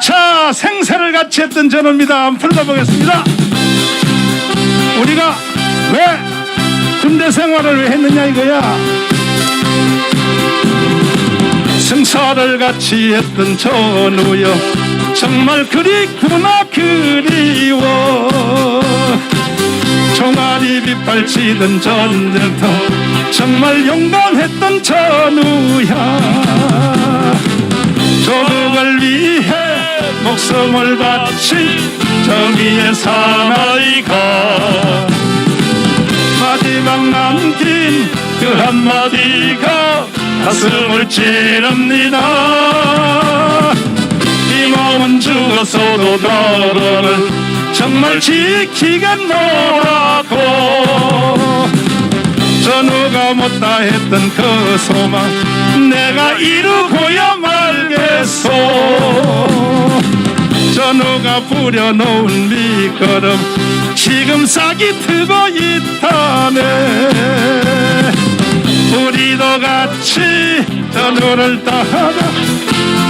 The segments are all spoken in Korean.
자 생사를 같이 했던 전호입니다. 풀어보겠습니다. 우리가 왜 군대 생활을 왜 했느냐 이거야. 생사를 같이 했던 전우여 정말 그립구나 그리워. 종아리 빗발치던 전쟁터 정말 용감했던 전우야. 조국을 위해 목숨을 바친 정의의 사나이가 마지막 남긴 그 한마디가 가슴을 찌릅니다. 이 몸은 죽었어도 너를 정말 지키겠노라고 전우가 못다 했던 그 소망 내가 이루고야 말겠 부려놓은 밑거름 지금 싹이 트고 있다네. 우리도 같이 전우를 따라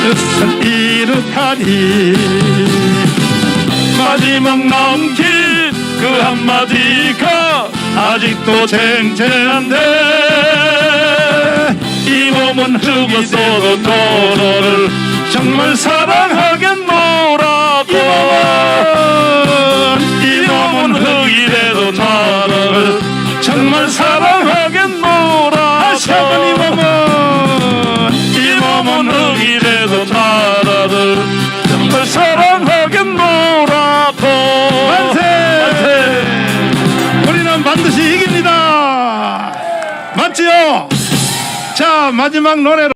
뜻을 이룩하리 마지막 남긴 그 한마디가 아직도 쟁쟁한데 이 몸은 흙이어도 너를 정말 사랑하 정말 사랑하겠노라고 다시 한번 이 몸은 이 몸은 흙이래도 나를 정말 사랑하겠노라고 만세! 우리는 반드시 이깁니다 맞지요? 자 마지막 노래로